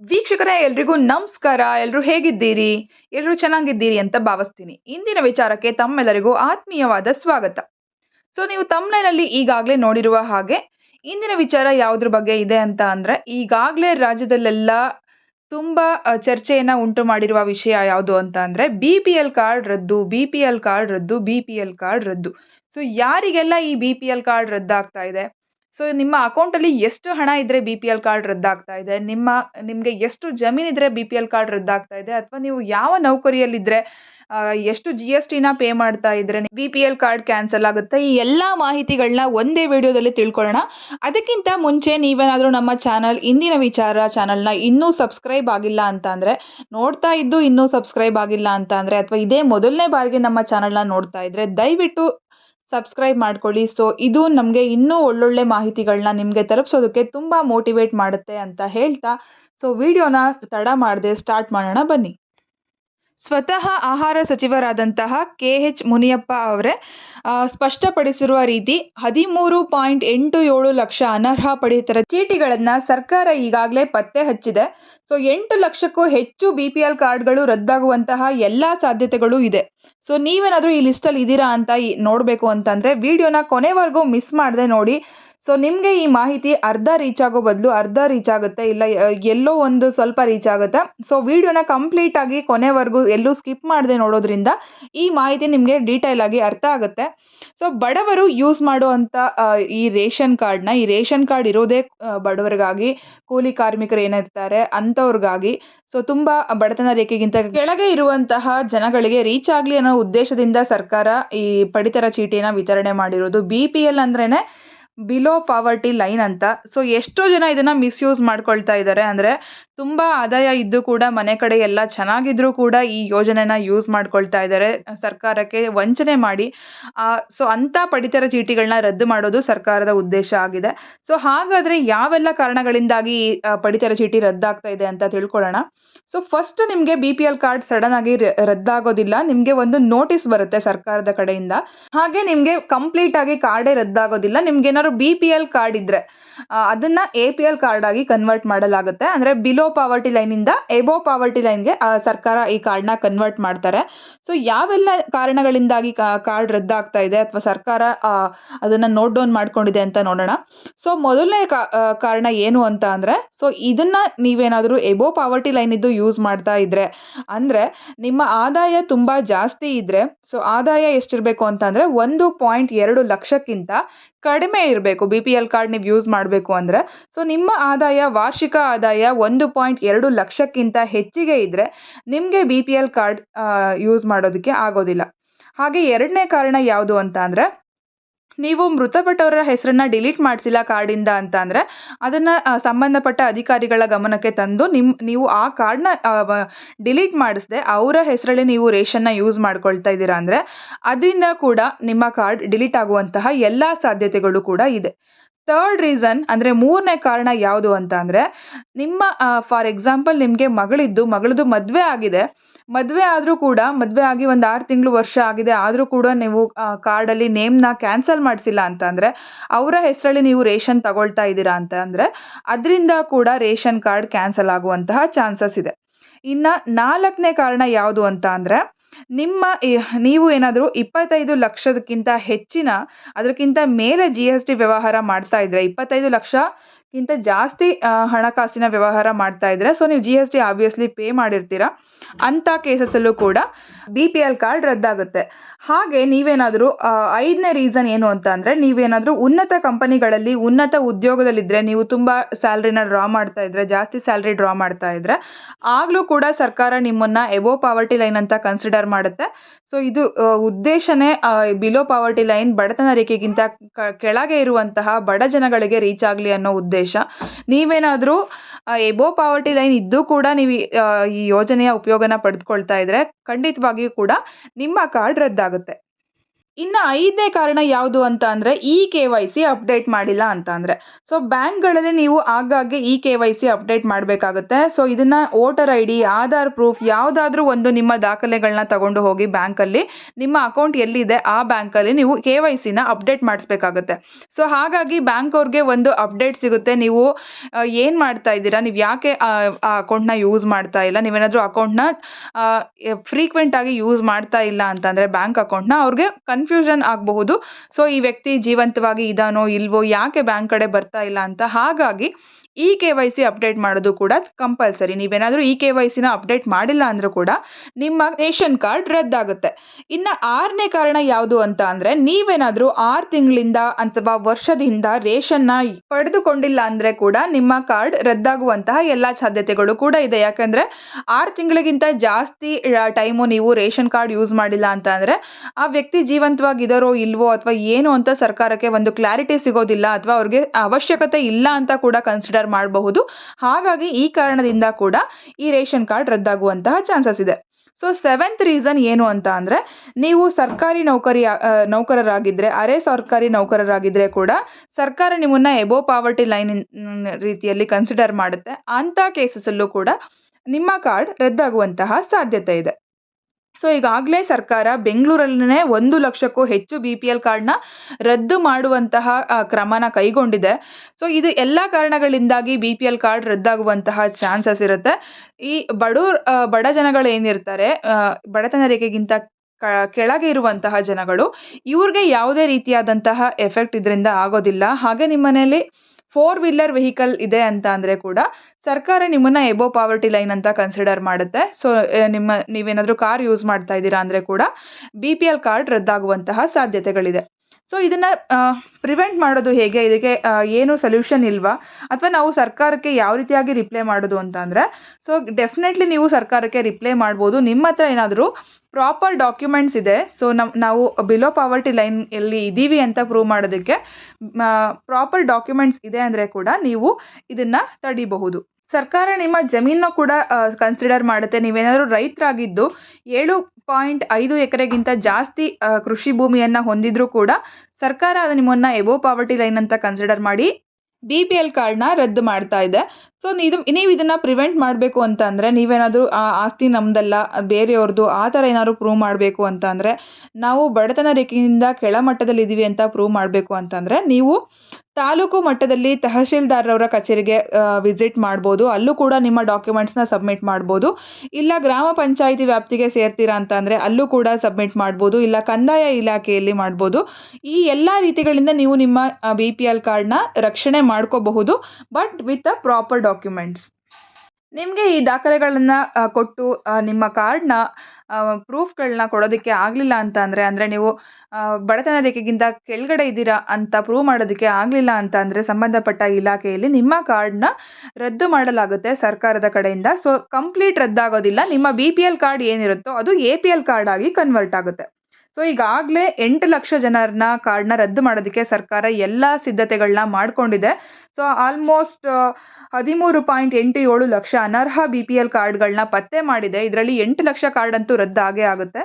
ವೀಕ್ಷಕರೇ, ಎಲ್ರಿಗೂ ನಮಸ್ಕಾರ. ಎಲ್ಲರೂ ಹೇಗಿದ್ದೀರಿ? ಎಲ್ಲರೂ ಚೆನ್ನಾಗಿದ್ದೀರಿ ಅಂತ ಭಾವಿಸ್ತೀನಿ. ಇಂದಿನ ವಿಚಾರಕ್ಕೆ ತಮ್ಮೆಲ್ಲರಿಗೂ ಆತ್ಮೀಯವಾದ ಸ್ವಾಗತ. ಸೊ, ನೀವು ತಮ್ಮನಲ್ಲಿ ಈಗಾಗಲೇ ನೋಡಿರುವ ಹಾಗೆ, ಇಂದಿನ ವಿಚಾರ ಯಾವುದ್ರ ಬಗ್ಗೆ ಇದೆ ಅಂತ ಅಂದರೆ, ಈಗಾಗಲೇ ರಾಜ್ಯದಲ್ಲೆಲ್ಲ ತುಂಬ ಚರ್ಚೆಯನ್ನು ಉಂಟು ಮಾಡಿರುವ ವಿಷಯ ಯಾವುದು ಅಂತ ಅಂದರೆ, ಬಿ ಪಿ ಎಲ್ ಕಾರ್ಡ್ ರದ್ದು, ಬಿ ಪಿ ಎಲ್ ಕಾರ್ಡ್ ರದ್ದು, ಬಿ ಪಿ ಎಲ್ ಕಾರ್ಡ್ ರದ್ದು. ಸೊ, ಯಾರಿಗೆಲ್ಲ ಈ ಬಿ ಪಿ ಎಲ್ ಕಾರ್ಡ್ ರದ್ದಾಗ್ತಾ ಇದೆ? ಸೊ ನಿಮ್ಮ ಅಕೌಂಟಲ್ಲಿ ಎಷ್ಟು ಹಣ ಇದ್ದರೆ ಬಿ ಪಿ ಎಲ್ ಕಾರ್ಡ್ ರದ್ದಾಗ್ತಾ ಇದೆ? ನಿಮ್ಮ, ನಿಮಗೆ ಎಷ್ಟು ಜಮೀನಿದ್ರೆ ಬಿ ಪಿ ಎಲ್ ಕಾರ್ಡ್ ರದ್ದಾಗ್ತಾ ಇದೆ? ಅಥವಾ ನೀವು ಯಾವ ನೌಕರಿಯಲ್ಲಿದ್ದರೆ ಎಷ್ಟು ಜಿ ಎಸ್ ಟಿನ ಪೇ ಮಾಡ್ತಾ ಇದ್ರೆ B P L card cancel ಆಗುತ್ತೆ? ಈ ಎಲ್ಲ ಮಾಹಿತಿಗಳನ್ನ ಒಂದೇ ವಿಡಿಯೋದಲ್ಲಿ ತಿಳ್ಕೊಳ್ಳೋಣ. ಅದಕ್ಕಿಂತ ಮುಂಚೆ ನೀವೇನಾದರೂ ನಮ್ಮ ಚಾನಲ್ ಇಂದಿನ ವಿಚಾರ ಚಾನಲ್ನ ಇನ್ನೂ ಸಬ್ಸ್ಕ್ರೈಬ್ ಆಗಿಲ್ಲ ಅಂತ ಅಂದರೆ, ನೋಡ್ತಾ ಇದ್ದು ಇನ್ನೂ ಸಬ್ಸ್ಕ್ರೈಬ್ ಆಗಿಲ್ಲ ಅಂತ ಅಂದರೆ, ಅಥವಾ ಇದೇ ಮೊದಲನೇ ಬಾರಿಗೆ ನಮ್ಮ ಚಾನಲ್ನ ನೋಡ್ತಾ ಇದ್ದರೆ ದಯವಿಟ್ಟು ಸಬ್ಸ್ಕ್ರೈಬ್ ಮಾಡ್ಕೊಳ್ಳಿ. ಸೊ ಇದು ನಮಗೆ ಇನ್ನೂ ಒಳ್ಳೊಳ್ಳೆ ಮಾಹಿತಿಗಳನ್ನ ನಿಮಗೆ ತಲುಪಿಸೋದಕ್ಕೆ ತುಂಬ ಮೋಟಿವೇಟ್ ಮಾಡುತ್ತೆ ಅಂತ ಹೇಳ್ತಾ. ಸೊ ವಿಡಿಯೋನ ತಡ ಮಾಡದೆ ಸ್ಟಾರ್ಟ್ ಮಾಡೋಣ ಬನ್ನಿ. ಸ್ವತಃ ಆಹಾರ ಸಚಿವರಾದಂತಹ ಕೆ ಎಚ್ ಮುನಿಯಪ್ಪ ಅವರೇ ಸ್ಪಷ್ಟಪಡಿಸಿರುವ ರೀತಿ ಹದಿಮೂರು ಪಾಯಿಂಟ್ ಎಂಟು ಏಳು ಲಕ್ಷ ಅನರ್ಹ ಪಡಿತರ ಚೀಟಿಗಳನ್ನು ಸರ್ಕಾರ ಈಗಾಗಲೇ ಪತ್ತೆ ಹಚ್ಚಿದೆ. ಸೊ, ಎಂಟು ಲಕ್ಷಕ್ಕೂ ಹೆಚ್ಚು ಬಿ ಪಿ ಎಲ್ ಕಾರ್ಡ್ಗಳು ರದ್ದಾಗುವಂತಹ ಎಲ್ಲ ಸಾಧ್ಯತೆಗಳು ಇದೆ. ಸೊ, ನೀವೇನಾದರೂ ಈ ಲಿಸ್ಟಲ್ಲಿ ಇದ್ದೀರಾ ಅಂತ ನೋಡಬೇಕು ಅಂತಂದರೆ, ವಿಡಿಯೋನ ಕೊನೆವರೆಗೂ ಮಿಸ್ ಮಾಡದೆ ನೋಡಿ. ಸೊ ನಿಮಗೆ ಈ ಮಾಹಿತಿ ಅರ್ಧ ರೀಚ್ ಆಗೋ ಬದಲು ಅರ್ಧ ರೀಚ್ ಆಗುತ್ತೆ ಇಲ್ಲ ಎಲ್ಲೋ ಒಂದು ಸ್ವಲ್ಪ ರೀಚ್ ಆಗುತ್ತೆ. ಸೊ ವಿಡಿಯೋನ ಕಂಪ್ಲೀಟ್ ಆಗಿ ಕೊನೆವರೆಗೂ ಎಲ್ಲೂ ಸ್ಕಿಪ್ ಮಾಡದೆ ನೋಡೋದ್ರಿಂದ ಈ ಮಾಹಿತಿ ನಿಮಗೆ ಡೀಟೇಲ್ ಆಗಿ ಅರ್ಥ ಆಗುತ್ತೆ. ಸೊ ಬಡವರು ಯೂಸ್ ಮಾಡುವಂಥ ಈ ರೇಷನ್ ಕಾರ್ಡ್ನ, ಈ ರೇಷನ್ ಕಾರ್ಡ್ ಇರೋದೇ ಬಡವರಿಗಾಗಿ, ಕೂಲಿ ಕಾರ್ಮಿಕರು ಏನಿರ್ತಾರೆ, ಅಂಥವ್ರಿಗಾಗಿ. ಸೊ ತುಂಬ ಬಡತನ ರೇಖೆಗಿಂತ ಕೆಳಗೆ ಇರುವಂತಹ ಜನಗಳಿಗೆ ರೀಚ್ ಆಗಲಿ ಅನ್ನೋ ಉದ್ದೇಶದಿಂದ ಸರ್ಕಾರ ಈ ಪಡಿತರ ಚೀಟಿನ ವಿತರಣೆ ಮಾಡಿರೋದು. ಬಿ ಪಿ ಎಲ್ ಅಂದ್ರೇ ಬಿಲೋ ಪಾವರ್ಟಿ ಲೈನ್ ಅಂತ. ಸೊ ಎಷ್ಟೋ ಜನ ಇದನ್ನು ಮಿಸ್ಯೂಸ್ ಮಾಡ್ಕೊಳ್ತಾ ಇದ್ದಾರೆ ಅಂದರೆ ತುಂಬ ಆದಾಯ ಇದ್ದು ಕೂಡ ಮನೆ ಕಡೆ ಎಲ್ಲ ಚೆನ್ನಾಗಿದ್ರೂ ಕೂಡ ಈ ಯೋಜನೆನ ಯೂಸ್ ಮಾಡ್ಕೊಳ್ತಾ ಇದ್ದಾರೆ ಸರ್ಕಾರಕ್ಕೆ ವಂಚನೆ ಮಾಡಿ ಸೊ ಅಂಥ ಪಡಿತರ ಚೀಟಿಗಳನ್ನ ರದ್ದು ಮಾಡೋದು ಸರ್ಕಾರದ ಉದ್ದೇಶ ಆಗಿದೆ. ಸೊ ಹಾಗಾದರೆ ಯಾವೆಲ್ಲ ಕಾರಣಗಳಿಂದಾಗಿ ಪಡಿತರ ಚೀಟಿ ರದ್ದಾಗ್ತಾ ಇದೆ ಅಂತ ತಿಳ್ಕೊಳ್ಳೋಣ. ಸೊ ಫಸ್ಟ್ ನಿಮಗೆ B P L card sudden ಆಗಿ ರದ್ದಾಗೋದಿಲ್ಲ. ನಿಮಗೆ ಒಂದು ನೋಟಿಸ್ ಬರುತ್ತೆ ಸರ್ಕಾರದ ಕಡೆಯಿಂದ. ಹಾಗೆ ನಿಮಗೆ ಕಂಪ್ಲೀಟ್ ಆಗಿ ಕಾರ್ಡೇ ರದ್ದಾಗೋದಿಲ್ಲ. ನಿಮ್ಗೆ ಏನಾದ್ರು ಬಿ ಪಿ ಎಲ್ ಕಾರ್ಡ್ ಇದ್ರೆ ಅದನ್ನ ಎ ಪಿ ಎಲ್ ಕಾರ್ಡ್ ಆಗಿ ಕನ್ವರ್ಟ್ ಮಾಡಲಾಗುತ್ತೆ. ಅಂದ್ರೆ ಬಿಲೋ ಪಾವರ್ಟಿ ಲೈನಿಂದ ಎಬೋ ಪಾವರ್ಟಿ ಲೈನ್ಗೆ ಸರ್ಕಾರ ಈ ಕಾರ್ಡ್ನ ಕನ್ವರ್ಟ್ ಮಾಡ್ತಾರೆ. ಸೊ ಯಾವೆಲ್ಲ ಕಾರಣಗಳಿಂದಾಗಿ ಕಾರ್ಡ್ ರದ್ದಾಗ್ತಾ ಇದೆ ಅಥವಾ ಸರ್ಕಾರ ಅದನ್ನು ನೋಟ್ ಡೌನ್ ಮಾಡ್ಕೊಂಡಿದೆ ಅಂತ ನೋಡೋಣ. ಸೊ ಮೊದಲನೇ ಕಾರಣ ಏನು ಅಂತ ಅಂದರೆ ಸೊ ಇದನ್ನು ನೀವೇನಾದರೂ ಎಬೋ ಪಾವರ್ಟಿ ಲೈನ್ ಇದ್ದು ಯೂಸ್ ಮಾಡ್ತಾ ಇದ್ರೆ, ಅಂದ್ರೆ ನಿಮ್ಮ ಆದಾಯ ತುಂಬ ಜಾಸ್ತಿ ಇದ್ದರೆ ಸೊ ಆದಾಯ ಎಷ್ಟಿರಬೇಕು ಅಂತಂದರೆ ಒಂದು ಪಾಯಿಂಟ್ ಎರಡು ಲಕ್ಷಕ್ಕಿಂತ ಕಡಿಮೆ ಇರಬೇಕು. ಬಿ ಪಿ ಎಲ್ ಕಾರ್ಡ್ ನೀವು ಯೂಸ್ ಮಾಡಬೇಕು ಅಂದರೆ ಸೊ ನಿಮ್ಮ ಆದಾಯ ವಾರ್ಷಿಕ ಆದಾಯ ಒಂದು ಪಾಯಿಂಟ್ ಎರಡು ಲಕ್ಷಕ್ಕಿಂತ ಹೆಚ್ಚಿಗೆ ಇದ್ದರೆ ನಿಮಗೆ B P L card use ಮಾಡೋದಕ್ಕೆ ಆಗೋದಿಲ್ಲ. ಹಾಗೆ ಎರಡನೇ ಕಾರಣ ಯಾವುದು ಅಂತ ಅಂದರೆ, ನೀವು ಮೃತಪಟ್ಟವರ ಹೆಸರನ್ನ ಡಿಲೀಟ್ ಮಾಡಿಸಿಲ್ಲ ಕಾರ್ಡಿಂದ ಅಂತ ಅಂದರೆ, ಅದನ್ನು ಸಂಬಂಧಪಟ್ಟ ಅಧಿಕಾರಿಗಳ ಗಮನಕ್ಕೆ ತಂದು ನಿಮ್ಮ ನೀವು ಆ ಕಾರ್ಡ್ನ ಡಿಲೀಟ್ ಮಾಡಿಸದೆ ಅವರ ಹೆಸರಲ್ಲಿ ನೀವು ರೇಷನ್ನ ಯೂಸ್ ಮಾಡ್ಕೊಳ್ತಾ ಇದ್ದೀರಾ ಅಂದರೆ, ಅದರಿಂದ ಕೂಡ ನಿಮ್ಮ ಕಾರ್ಡ್ ಡಿಲೀಟ್ ಆಗುವಂತಹ ಎಲ್ಲ ಸಾಧ್ಯತೆಗಳು ಕೂಡ ಇದೆ. ಥರ್ಡ್ ರೀಸನ್ ಅಂದರೆ ಮೂರನೇ ಕಾರಣ ಯಾವುದು ಅಂತ ಅಂದರೆ, ನಿಮ್ಮ ಫಾರ್ ಎಕ್ಸಾಂಪಲ್ ನಿಮಗೆ ಮಗಳಿದ್ದು ಮಗಳದು ಮದುವೆ ಆಗಿದೆ. ಮದುವೆ ಆದರೂ ಕೂಡ, ಮದುವೆ ಆಗಿ ಒಂದು ಆರು ತಿಂಗಳು ವರ್ಷ ಆಗಿದೆ, ಆದರೂ ಕೂಡ ನೀವು ಕಾರ್ಡಲ್ಲಿ ನೇಮ್ನ ಕ್ಯಾನ್ಸಲ್ ಮಾಡಿಸಿಲ್ಲ ಅಂತ ಅಂದರೆ, ಅವರ ಹೆಸರಲ್ಲಿ ನೀವು ರೇಷನ್ ತಗೊಳ್ತಾ ಇದ್ದೀರಾ ಅಂತ ಅಂದರೆ, ಅದರಿಂದ ಕೂಡ ರೇಷನ್ ಕಾರ್ಡ್ ಕ್ಯಾನ್ಸಲ್ ಆಗುವಂತಹ ಚಾನ್ಸಸ್ ಇದೆ. ಇನ್ನು ನಾಲ್ಕನೇ ಕಾರಣ ಯಾವುದು ಅಂತ ಅಂದರೆ ನಿಮ್ಮ ನೀವು ಏನಾದರೂ ಇಪ್ಪತ್ತೈದು ಲಕ್ಷದಕ್ಕಿಂತ ಹೆಚ್ಚಿನ, ಅದಕ್ಕಿಂತ ಮೇಲೆ ಜಿ ಎಸ್ ಟಿ ವ್ಯವಹಾರ ಮಾಡ್ತಾ ಇದ್ರೆ, ಇಪ್ಪತ್ತೈದು ಲಕ್ಷಕ್ಕಿಂತ ಜಾಸ್ತಿ ಹಣಕಾಸಿನ ವ್ಯವಹಾರ ಮಾಡ್ತಾ ಇದ್ರೆ ಸೊ ನೀವು G S T obviously pay ಮಾಡಿರ್ತೀರ. ಅಂಥ ಕೇಸಸಲ್ಲೂ ಕೂಡ ಬಿ ಪಿ ಎಲ್ ಕಾರ್ಡ್ ರದ್ದಾಗುತ್ತೆ. ಹಾಗೆ ನೀವೇನಾದರೂ ಐದನೇ ರೀಸನ್ ಏನು ಅಂತ ಅಂದರೆ, ನೀವೇನಾದರೂ ಉನ್ನತ ಕಂಪನಿಗಳಲ್ಲಿ ಉನ್ನತ ಉದ್ಯೋಗದಲ್ಲಿದ್ದರೆ ನೀವು ತುಂಬ ಸ್ಯಾಲ್ರಿನ ಡ್ರಾ ಮಾಡ್ತಾ ಇದ್ರೆ, ಜಾಸ್ತಿ ಸ್ಯಾಲ್ರಿ ಡ್ರಾ ಮಾಡ್ತಾ ಇದ್ರೆ, ಆಗಲೂ ಕೂಡ ಸರ್ಕಾರ ನಿಮ್ಮನ್ನು ಎಬೋ ಪಾವರ್ಟಿ ಲೈನ್ ಅಂತ ಕನ್ಸಿಡರ್ ಮಾಡುತ್ತೆ. ಸೊ ಇದು ಉದ್ದೇಶನೇ ಬಿಲೋ ಪಾವರ್ಟಿ ಲೈನ್ ಬಡತನ ರೇಖೆಗಿಂತ ಕೆಳಗೆ ಇರುವಂತಹ ಬಡ ಜನಗಳಿಗೆ ರೀಚ್ ಆಗಲಿ ಅನ್ನೋ ಉದ್ದೇಶ. ನೀವೇನಾದರೂ ಎಬೋ ಪಾವರ್ಟಿ ಲೈನ್ ಇದ್ದೂ ಕೂಡ ನೀವು ಈ, ಈ ಯೋಜನೆಯ ಉಪಯೋಗನ ಪಡೆದುಕೊಳ್ತಾ ಇದ್ರೆ ಖಂಡಿತವಾಗಿಯೂ ಕೂಡ ನಿಮ್ಮ ಕಾರ್ಡ್ ರದ್ದಾಗುತ್ತೆ. ಇನ್ನು ಐದನೇ ಕಾರಣ ಯಾವುದು ಅಂತ ಅಂದರೆ E K Y C update ಮಾಡಿಲ್ಲ ಅಂತ ಅಂದರೆ. ಸೊ ಬ್ಯಾಂಕ್ಗಳಲ್ಲಿ ನೀವು ಆಗಾಗ್ಗೆ E K Y C update ಮಾಡಬೇಕಾಗುತ್ತೆ. ಸೊ ಇದನ್ನು voter I D, Aadhaar proof ಯಾವುದಾದ್ರೂ ಒಂದು ನಿಮ್ಮ ದಾಖಲೆಗಳನ್ನ ತಗೊಂಡು ಹೋಗಿ ಬ್ಯಾಂಕಲ್ಲಿ ನಿಮ್ಮ ಅಕೌಂಟ್ ಎಲ್ಲಿದೆ ಆ ಬ್ಯಾಂಕಲ್ಲಿ ನೀವು ಕೆ ವೈ ಸಿನ ಅಪ್ಡೇಟ್ ಮಾಡಿಸ್ಬೇಕಾಗುತ್ತೆ. ಸೊ ಹಾಗಾಗಿ ಬ್ಯಾಂಕ್ ಅವ್ರಿಗೆ ಒಂದು ಅಪ್ಡೇಟ್ ಸಿಗುತ್ತೆ. ನೀವು ಏನು ಮಾಡ್ತಾ ಇದ್ದೀರಾ? ನೀವು ಯಾಕೆ ಆ ಅಕೌಂಟ್ನ ಯೂಸ್ ಮಾಡ್ತಾ ಇಲ್ಲ? ನೀವೇನಾದರೂ ಅಕೌಂಟ್ನ ಫ್ರೀಕ್ವೆಂಟಾಗಿ ಯೂಸ್ ಮಾಡ್ತಾ ಇಲ್ಲ ಅಂತಂದರೆ ಬ್ಯಾಂಕ್ ಅಕೌಂಟ್ನ ಅವ್ರಿಗೆ ಕನ್ಫ್ಯೂಷನ್ ಆಗಬಹುದು. ಸೊ ಈ ವ್ಯಕ್ತಿ ಜೀವಂತವಾಗಿ ಇದಾನೋ ಇಲ್ವೋ, ಯಾಕೆ ಬ್ಯಾಂಕ್ ಕಡೆ ಬರ್ತಾ ಇಲ್ಲ ಅಂತ ಹಾಗಾಗಿ E K Y C update ಮಾಡೋದು ಕೂಡ ಕಂಪಲ್ಸರಿ. ನೀವೇನಾದರೂ ಇ ಕೆ ವೈ ಸಿನ ಅಪ್ಡೇಟ್ ಮಾಡಿಲ್ಲ ಅಂದರೂ ಕೂಡ ನಿಮ್ಮ ರೇಷನ್ ಕಾರ್ಡ್ ರದ್ದಾಗುತ್ತೆ. ಇನ್ನು ಆರನೇ ಕಾರಣ ಯಾವುದು ಅಂತ ಅಂದರೆ ನೀವೇನಾದರೂ ಆರು ತಿಂಗಳಿಂದ ಅಥವಾ ವರ್ಷದಿಂದ ರೇಷನ್ನ ಪಡೆದುಕೊಂಡಿಲ್ಲ ಅಂದರೆ ಕೂಡ ನಿಮ್ಮ ಕಾರ್ಡ್ ರದ್ದಾಗುವಂತಹ ಎಲ್ಲ ಸಾಧ್ಯತೆಗಳು ಕೂಡ ಇದೆ. ಯಾಕಂದರೆ ಆರು ತಿಂಗಳಿಗಿಂತ ಜಾಸ್ತಿ ಟೈಮು ನೀವು ರೇಷನ್ ಕಾರ್ಡ್ ಯೂಸ್ ಮಾಡಿಲ್ಲ ಅಂತ ಅಂದರೆ ಆ ವ್ಯಕ್ತಿ ಜೀವಂತವಾಗಿದ್ದಾರೋ ಇಲ್ವೋ ಅಥವಾ ಏನು ಅಂತ ಸರ್ಕಾರಕ್ಕೆ ಒಂದು ಕ್ಲಾರಿಟಿ ಸಿಗೋದಿಲ್ಲ ಅಥವಾ ಅವ್ರಿಗೆ ಅವಶ್ಯಕತೆ ಇಲ್ಲ ಅಂತ ಕೂಡ ಕನ್ಸಿಡರ್ ಮಾಡಬಹುದು. ಹಾಗಾಗಿ ಈ ಕಾರಣದಿಂದ ಕೂಡ ಈ ರೇಷನ್ ಕಾರ್ಡ್ ರದ್ದಾಗುವಂತಹ ಚಾನ್ಸಸ್ ಇದೆ. ಸೊ ಸೆವೆಂತ್ ರೀಸನ್ ಏನು ಅಂತ ಅಂದರೆ, ನೀವು ಸರ್ಕಾರಿ ನೌಕರಿ ನೌಕರರಾಗಿದ್ದರೆ ಅರೆ ಸರ್ಕಾರಿ ನೌಕರರಾಗಿದ್ದರೆ ಕೂಡ ಸರ್ಕಾರ ನಿಮ್ಮನ್ನು ಎಬೋ ಪಾವರ್ಟಿ ಲೈನ್ ರೀತಿಯಲ್ಲಿ ಕನ್ಸಿಡರ್ ಮಾಡುತ್ತೆ. ಅಂಥ ಕೇಸಸಲ್ಲೂ ಕೂಡ ನಿಮ್ಮ ಕಾರ್ಡ್ ರದ್ದಾಗುವಂತಹ ಸಾಧ್ಯತೆ ಇದೆ. ಸೊ ಈಗಾಗಲೇ ಸರ್ಕಾರ ಬೆಂಗಳೂರಲ್ಲೇ ಒಂದು ಲಕ್ಷಕ್ಕೂ ಹೆಚ್ಚು ಬಿ ಪಿ ಎಲ್ ಕಾರ್ಡ್ನ ರದ್ದು ಮಾಡುವಂತಹ ಕ್ರಮನ ಕೈಗೊಂಡಿದೆ. ಸೊ ಇದು ಎಲ್ಲ ಕಾರಣಗಳಿಂದಾಗಿ ಬಿ ಪಿ ಎಲ್ ಕಾರ್ಡ್ ರದ್ದಾಗುವಂತಹ ಚಾನ್ಸಸ್ ಇರುತ್ತೆ. ಈ ಬಡವ್ರು ಬಡ ಜನಗಳು ಏನಿರ್ತಾರೆ ಬಡತನ ರೇಖೆಗಿಂತ ಕ, ಕೆಳಗೆ ಇರುವಂತಹ ಜನಗಳು, ಇವ್ರಿಗೆ ಯಾವುದೇ ರೀತಿಯಾದಂತಹ ಎಫೆಕ್ಟ್ ಇದರಿಂದ ಆಗೋದಿಲ್ಲ. ಹಾಗೆ ನಿಮ್ಮ ಮನೆಯಲ್ಲಿ ಫೋರ್ ವೀಲರ್ ವೆಹಿಕಲ್ ಇದೆ ಅಂತ ಅಂದರೆ ಕೂಡ ಸರ್ಕಾರ ನಿಮ್ಮನ್ನು ಎಬೋ ಪಾವರ್ಟಿ ಲೈನ್ ಅಂತ ಕನ್ಸಿಡರ್ ಮಾಡುತ್ತೆ. ಸೊ ನಿಮ್ಮ, ನೀವೇನಾದರೂ ಕಾರ್ ಯೂಸ್ ಮಾಡ್ತಾ ಇದ್ದೀರಾ ಅಂದರೆ ಕೂಡ ಬಿ ಪಿ ಎಲ್ ಕಾರ್ಡ್ ರದ್ದಾಗುವಂತಹ ಸಾಧ್ಯತೆಗಳಿದೆ. ಸೊ ಇದನ್ನು ಪ್ರಿವೆಂಟ್ ಮಾಡೋದು ಹೇಗೆ? ಇದಕ್ಕೆ ಏನು ಸೊಲ್ಯೂಷನ್ ಇಲ್ವಾ? ಅಥವಾ ನಾವು ಸರ್ಕಾರಕ್ಕೆ ಯಾವ ರೀತಿಯಾಗಿ ರಿಪ್ಲೈ ಮಾಡೋದು ಅಂತ ಅಂದರೆ ಸೊ ಡೆಫಿನೆಟ್ಲಿ ನೀವು ಸರ್ಕಾರಕ್ಕೆ ರಿಪ್ಲೈ ಮಾಡ್ಬೋದು. ನಿಮ್ಮ ಹತ್ರ ಏನಾದರೂ ಪ್ರಾಪರ್ ಡಾಕ್ಯುಮೆಂಟ್ಸ್ ಇದೆ. ಸೊ ನಮ್ಮ ನಾವು ಬಿಲೋ ಪಾವರ್ಟಿ ಲೈನ್ ಎಲ್ಲಿ ಇದ್ದೀವಿ ಅಂತ ಪ್ರೂವ್ ಮಾಡೋದಕ್ಕೆ ಪ್ರಾಪರ್ ಡಾಕ್ಯುಮೆಂಟ್ಸ್ ಇದೆ ಅಂದರೆ ಕೂಡ ನೀವು ಇದನ್ನು ತಡಿಬಹುದು. ಸರ್ಕಾರ ನಿಮ್ಮ ಜಮೀನು ಕೂಡ ಕನ್ಸಿಡರ್ ಮಾಡುತ್ತೆ. ನೀವೇನಾದರೂ ರೈತರಾಗಿದ್ದು ಏಳು ಪಾಯಿಂಟ್ ಐದು ಎಕರೆಗಿಂತ ಜಾಸ್ತಿ ಕೃಷಿ ಭೂಮಿಯನ್ನು ಹೊಂದಿದ್ರೂ ಕೂಡ ಸರ್ಕಾರ ಅದು ನಿಮ್ಮನ್ನು ಎಬೋ ಪಾವರ್ಟಿ ಲೈನ್ ಅಂತ ಕನ್ಸಿಡರ್ ಮಾಡಿ ಬಿ ಪಿ ಎಲ್ ಕಾರ್ಡ್ನ ರದ್ದು ಮಾಡ್ತಾ ಇದೆ. ಸೊ ಇದು, ನೀವು ಇದನ್ನು ಪ್ರಿವೆಂಟ್ ಮಾಡಬೇಕು ಅಂತ ಅಂದರೆ ನೀವೇನಾದರೂ ಆಸ್ತಿ ನಮ್ಮದಲ್ಲ ಬೇರೆಯವ್ರದ್ದು ಆ ಥರ ಏನಾದರೂ ಪ್ರೂವ್ ಮಾಡಬೇಕು ಅಂತ ನಾವು ಬಡತನ ರೇಖೆಯಿಂದ ಕೆಳಮಟ್ಟದಲ್ಲಿದ್ದೀವಿ ಅಂತ ಪ್ರೂವ್ ಮಾಡಬೇಕು ಅಂತಂದರೆ ನೀವು ತಾಲೂಕು ಮಟ್ಟದಲ್ಲಿ ತಹಶೀಲ್ದಾರ್ರವರ ಕಚೇರಿಗೆ ವಿಸಿಟ್ ಮಾಡ್ಬೋದು. ಅಲ್ಲೂ ಕೂಡ ನಿಮ್ಮ ಡಾಕ್ಯುಮೆಂಟ್ಸ್ನ ಸಬ್ಮಿಟ್ ಮಾಡ್ಬೋದು. ಇಲ್ಲ ಗ್ರಾಮ ಪಂಚಾಯಿತಿ ವ್ಯಾಪ್ತಿಗೆ ಸೇರ್ತೀರಾ ಅಂತ ಅಂದರೆ ಅಲ್ಲೂ ಕೂಡ ಸಬ್ಮಿಟ್ ಮಾಡ್ಬೋದು. ಇಲ್ಲ ಕಂದಾಯ ಇಲಾಖೆಯಲ್ಲಿ ಮಾಡ್ಬೋದು. ಈ ಎಲ್ಲ ರೀತಿಗಳಿಂದ ನೀವು ನಿಮ್ಮ ಬಿ ಪಿ ಎಲ್ ಕಾರ್ಡ್ನ ರಕ್ಷಣೆ ಮಾಡ್ಕೋಬಹುದು but with a proper documents ನಿಮಗೆ ಈ ದಾಖಲೆಗಳನ್ನು ಕೊಟ್ಟು ನಿಮ್ಮ ಕಾರ್ಡ್ನ ಪ್ರೂಫ್ಗಳನ್ನ ಕೊಡೋದಕ್ಕೆ ಆಗಲಿಲ್ಲ ಅಂತ ಅಂದರೆ ಅಂದರೆ ನೀವು ಬಡತನ ರೇಖೆಗಿಂತ ಕೆಳಗಡೆ ಇದ್ದೀರಾ ಅಂತ ಪ್ರೂವ್ ಮಾಡೋದಕ್ಕೆ ಆಗಲಿಲ್ಲ ಅಂತ ಅಂದರೆ ಸಂಬಂಧಪಟ್ಟ ಇಲಾಖೆಯಲ್ಲಿ ನಿಮ್ಮ ಕಾರ್ಡ್ನ ರದ್ದು ಮಾಡಲಾಗುತ್ತೆ ಸರ್ಕಾರದ ಕಡೆಯಿಂದ. ಸೊ ಕಂಪ್ಲೀಟ್ ರದ್ದಾಗೋದಿಲ್ಲ. ನಿಮ್ಮ ಬಿ ಪಿ ಎಲ್ ಕಾರ್ಡ್ ಏನಿರುತ್ತೋ ಅದು ಎ ಪಿ ಎಲ್ ಕಾರ್ಡ್ ಆಗಿ ಕನ್ವರ್ಟ್ ಆಗುತ್ತೆ. ಸೊ ಈಗಾಗಲೇ ಎಂಟು ಲಕ್ಷ ಜನರನ್ನ ಕಾರ್ಡ್ನ ರದ್ದು ಮಾಡೋದಕ್ಕೆ ಸರ್ಕಾರ ಎಲ್ಲ ಸಿದ್ಧತೆಗಳನ್ನ ಮಾಡಿಕೊಂಡಿದೆ. ಸೊ ಆಲ್ಮೋಸ್ಟ್ ಹದಿಮೂರು ಪಾಯಿಂಟ್ ಎಂಟು ಏಳು ಲಕ್ಷ ಅನರ್ಹ ಬಿ ಪಿ ಎಲ್ ಕಾರ್ಡ್ಗಳನ್ನ ಪತ್ತೆ ಮಾಡಿದೆ. ಇದರಲ್ಲಿ ಎಂಟು ಲಕ್ಷ ಕಾರ್ಡ್ ಅಂತೂ ರದ್ದಾಗೇ ಆಗುತ್ತೆ.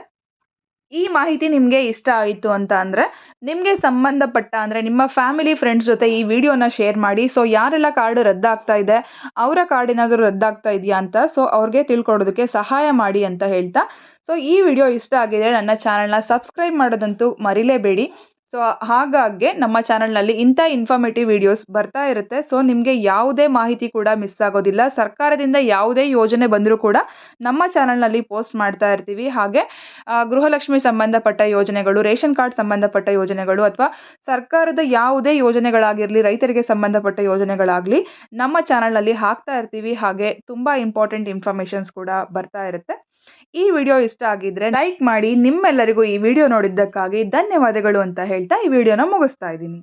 ಈ ಮಾಹಿತಿ ನಿಮಗೆ ಇಷ್ಟ ಆಯಿತು ಅಂತ ಅಂದರೆ, ನಿಮಗೆ ಸಂಬಂಧಪಟ್ಟ ಅಂದರೆ, ನಿಮ್ಮ ಫ್ಯಾಮಿಲಿ ಫ್ರೆಂಡ್ಸ್ ಜೊತೆ ಈ ವಿಡಿಯೋನ ಶೇರ್ ಮಾಡಿ. ಸೊ, ಯಾರೆಲ್ಲ ಕಾರ್ಡ್ ರದ್ದಾಗ್ತಾ ಇದೆ, ಅವರ ಕಾರ್ಡ್ ಏನಾದರೂ ರದ್ದಾಗ್ತಾ ಇದೆಯಾ ಅಂತ, ಸೊ, ಅವ್ರಿಗೆ ತಿಳ್ಕೊಡೋದಕ್ಕೆ ಸಹಾಯ ಮಾಡಿ ಅಂತ ಹೇಳ್ತಾ. ಸೊ, ಈ ವಿಡಿಯೋ ಇಷ್ಟ ಆಗಿದ್ರೆ ನನ್ನ ಚಾನಲ್ನ ಸಬ್ಸ್ಕ್ರೈಬ್ ಮಾಡೋದಂತೂ ಮರಿಲೇಬೇಡಿ. ಸೊ ಹಾಗಾಗಿ ನಮ್ಮ ಚಾನಲ್ನಲ್ಲಿ ಇಂಥ ಇನ್ಫಾರ್ಮೇಟಿವ್ ವಿಡಿಯೋಸ್ ಬರ್ತಾ ಇರುತ್ತೆ. ಸೊ ನಿಮಗೆ ಯಾವುದೇ ಮಾಹಿತಿ ಕೂಡ ಮಿಸ್ ಆಗೋದಿಲ್ಲ. ಸರ್ಕಾರದಿಂದ ಯಾವುದೇ ಯೋಜನೆ ಬಂದರೂ ಕೂಡ ನಮ್ಮ ಚಾನಲ್ನಲ್ಲಿ ಪೋಸ್ಟ್ ಮಾಡ್ತಾ ಇರ್ತೀವಿ. ಹಾಗೆ ಗೃಹಲಕ್ಷ್ಮಿ ಸಂಬಂಧಪಟ್ಟ ಯೋಜನೆಗಳು, ರೇಷನ್ ಕಾರ್ಡ್ ಸಂಬಂಧಪಟ್ಟ ಯೋಜನೆಗಳು ಅಥವಾ ಸರ್ಕಾರದ ಯಾವುದೇ ಯೋಜನೆಗಳಾಗಿರಲಿ, ರೈತರಿಗೆ ಸಂಬಂಧಪಟ್ಟ ಯೋಜನೆಗಳಾಗಲಿ ನಮ್ಮ ಚಾನಲ್ನಲ್ಲಿ ಹಾಕ್ತಾ ಇರ್ತೀವಿ. ಹಾಗೆ ತುಂಬ ಇಂಪಾರ್ಟೆಂಟ್ ಇನ್ಫಾರ್ಮೇಷನ್ಸ್ ಕೂಡ ಬರ್ತಾ ಇರುತ್ತೆ. ಈ ವಿಡಿಯೋ ಇಷ್ಟ ಆಗಿದ್ರೆ ಲೈಕ್ ಮಾಡಿ ನಿಮ್ಮೆಲ್ಲರಿಗೂ ಈ ವಿಡಿಯೋ ನೋಡಿದ್ದಕ್ಕಾಗಿ ಧನ್ಯವಾದಗಳು ಅಂತ ಹೇಳ್ತಾ ಈ ವಿಡಿಯೋನ ಮುಗಿಸ್ತಾ ಇದ್ದೀನಿ.